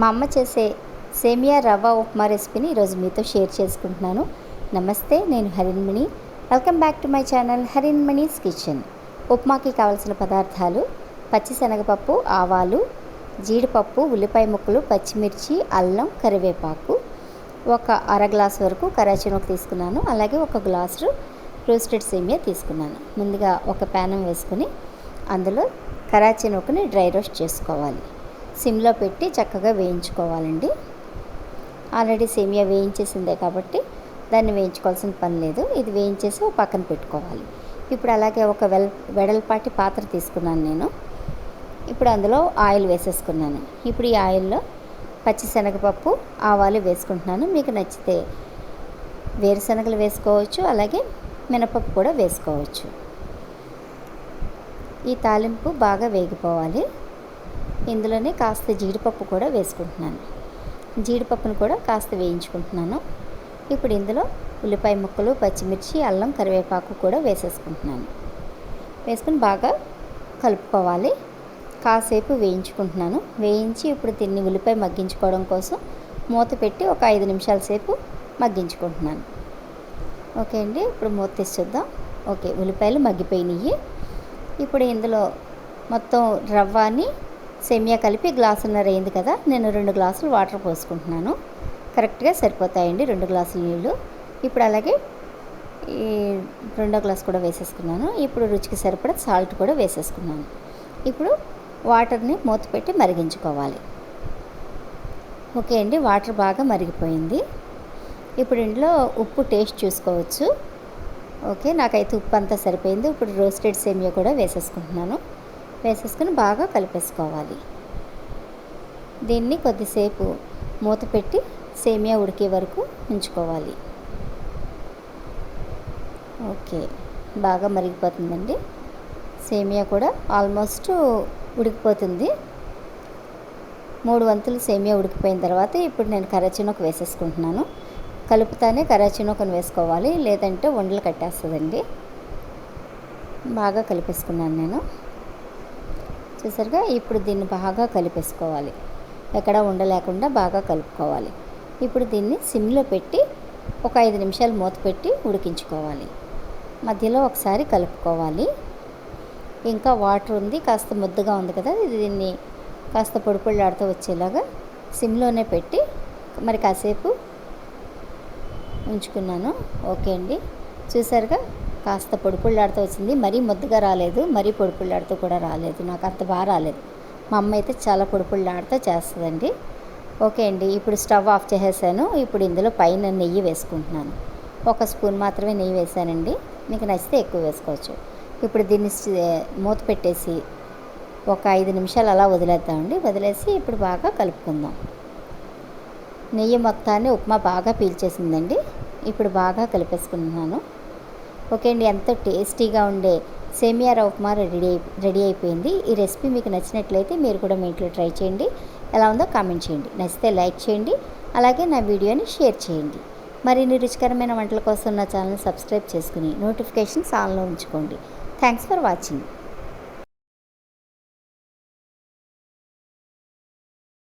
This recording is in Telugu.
మా అమ్మ చేసే సేమియా రవ్వ ఉప్మా రెసిపీని ఈరోజు మీతో షేర్ చేసుకుంటున్నాను. నమస్తే నేను Harinmani welcome back to my channel Harinmani's kitchen. ఉప్మాకి కావలసిన పదార్థాలు పచ్చిశనగపప్పు ఆవాలు జీడిపప్పు ఉల్లిపాయ ముక్కలు పచ్చిమిర్చి అల్లం కరివేపాకు. ఒక అర గ్లాస్ వరకు కరాచీనొక తీసుకున్నాను. అలాగే ఒక గ్లాసు రోస్టెడ్ సేమియా తీసుకున్నాను. ముందుగా ఒక ప్యానం వేసుకుని అందులో కరాచీ నూకని డ్రై రోస్ట్ చేసుకోవాలి. సిమ్లో పెట్టి చక్కగా వేయించుకోవాలండి. ఆల్రెడీ సేమియా వేయించేసిందే కాబట్టి దాన్ని వేయించుకోవాల్సిన పని లేదు. ఇది వేయించేసి ఒక పక్కన పెట్టుకోవాలి. ఇప్పుడు అలాగే ఒక వెల్ వెడల్పాటి పాత్ర తీసుకున్నాను నేను. ఇప్పుడు అందులో ఆయిల్ వేసేసుకున్నాను. ఇప్పుడు ఈ ఆయిల్లో పచ్చిశనగపప్పు ఆవాలు వేసుకుంటున్నాను. మీకు నచ్చితే వేరుశనగలు వేసుకోవచ్చు అలాగే మినపప్పు కూడా వేసుకోవచ్చు. ఈ తాలింపు బాగా వేగిపోవాలి. ఇందులోనే కాస్త జీడిపప్పు కూడా వేసుకుంటున్నాను. జీడిపప్పును కూడా కాస్త వేయించుకుంటున్నాను. ఇప్పుడు ఇందులో ఉల్లిపాయ ముక్కలు పచ్చిమిర్చి అల్లం కరివేపాకు కూడా వేసేసుకుంటున్నాను. వేసుకుని బాగా కలుపుకోవాలి. కాసేపు వేయించుకుంటున్నాను. వేయించి ఇప్పుడు దీన్ని ఉల్లిపాయ మగ్గించుకోవడం కోసం మూత పెట్టి ఒక ఐదు నిమిషాల సేపు మగ్గించుకుంటున్నాను. ఓకే అండి ఇప్పుడు మూత తీసి చూద్దాం ఓకే ఉల్లిపాయలు మగ్గిపోయినాయి. ఇప్పుడు ఇందులో మొత్తం రవ్వని సెమియా కలిపి గ్లాసున్నర అయింది కదా నేను రెండు గ్లాసులు వాటర్ పోసుకుంటున్నాను. కరెక్ట్గా సరిపోతాయండి రెండు గ్లాసుల నీళ్ళు ఇప్పుడు అలాగే ఈ రెండో గ్లాస్ కూడా వేసేసుకున్నాను. ఇప్పుడు రుచికి సరిపడా సాల్ట్ కూడా వేసేసుకున్నాను. ఇప్పుడు వాటర్ని మూత పెట్టి మరిగించుకోవాలి. ఓకే అండి వాటర్ బాగా మరిగిపోయింది. ఇప్పుడు ఇంట్లో ఉప్పు టేస్ట్ చూసుకోవచ్చు. ఓకే నాకైతే ఉప్పు అంతా సరిపోయింది. ఇప్పుడు రోస్టెడ్ సేమియా కూడా వేసేసుకుంటున్నాను. వేసేసుకుని బాగా కలిపేసుకోవాలి. దీన్ని కొద్దిసేపు మూత పెట్టి సేమియా ఉడికే వరకు ఉంచుకోవాలి. ఓకే బాగా మరిగిపోతుందండి. సేమియా కూడా ఆల్మోస్ట్ ఉడికిపోతుంది. మూడు వంతులు సేమియా ఉడికిపోయిన తర్వాత ఇప్పుడు నేను కరచినొక వేసేసుకుంటున్నాను. కలుపుతానే కరాచీనొకను వేసుకోవాలి లేదంటే వండలు కట్టేస్తుందండి. బాగా కలిపేసుకున్నాను నేను. చూసారుగా ఇప్పుడు దీన్ని బాగా కలిపేసుకోవాలి. ఎక్కడ ఉండలేకుండా బాగా కలుపుకోవాలి. ఇప్పుడు దీన్ని సిమ్లో పెట్టి ఒక ఐదు నిమిషాలు మూత పెట్టి ఉడికించుకోవాలి. మధ్యలో ఒకసారి కలుపుకోవాలి. ఇంకా వాటర్ ఉంది కాస్త ముద్దగా ఉంది కదా దీన్ని కాస్త పొడిపొళ్ళాడుతూ వచ్చేలాగా సిమ్లోనే పెట్టి మరి కాసేపు ఉంచుకున్నాను. ఓకే అండి. చూసారుగా? కాస్త పొడి వచ్చింది. మరీ ముద్దగా రాలేదు. మరీ పొడి కూడా రాలేదు. నాకు అంత బాగా రాలేదు. మా అమ్మ అయితే చాలా పొడి చేస్తుందండి. ఓకే అండి. ఇప్పుడు స్టవ్ ఆఫ్ చేసేసాను. ఇప్పుడు ఇందులో పైన నెయ్యి వేసుకుంటున్నాను. ఒక స్పూన్ మాత్రమే నెయ్యి వేసానండి. మీకు నచ్చితే ఎక్కువ వేసుకోవచ్చు. ఇప్పుడు దీన్ని మూత పెట్టేసి ఒక ఐదు నిమిషాలు అలా వదిలేద్దామండి. వదిలేసి ఇప్పుడు బాగా కలుపుకుందాం. నెయ్యి మొత్తాన్ని ఉప్మా బాగా పీల్చేసిందండి. ఇప్పుడు బాగా కలిపేసుకుంటున్నాను. ఓకే అండి ఎంతో టేస్టీగా ఉండే సేమియా ఉప్మా రెడీ రెడీ అయిపోయింది. ఈ రెసిపీ మీకు నచ్చినట్లయితే మీరు కూడా మీ ఇంట్లో ట్రై చేయండి. ఎలా ఉందో కామెంట్ చేయండి. నచ్చితే లైక్ చేయండి అలాగే నా వీడియోని షేర్ చేయండి. మరిన్ని రుచికరమైన వంటల కోసం నా ఛానల్ సబ్స్క్రైబ్ చేసుకుని నోటిఫికేషన్స్ ఆన్లో ఉంచుకోండి. Thanks for watching.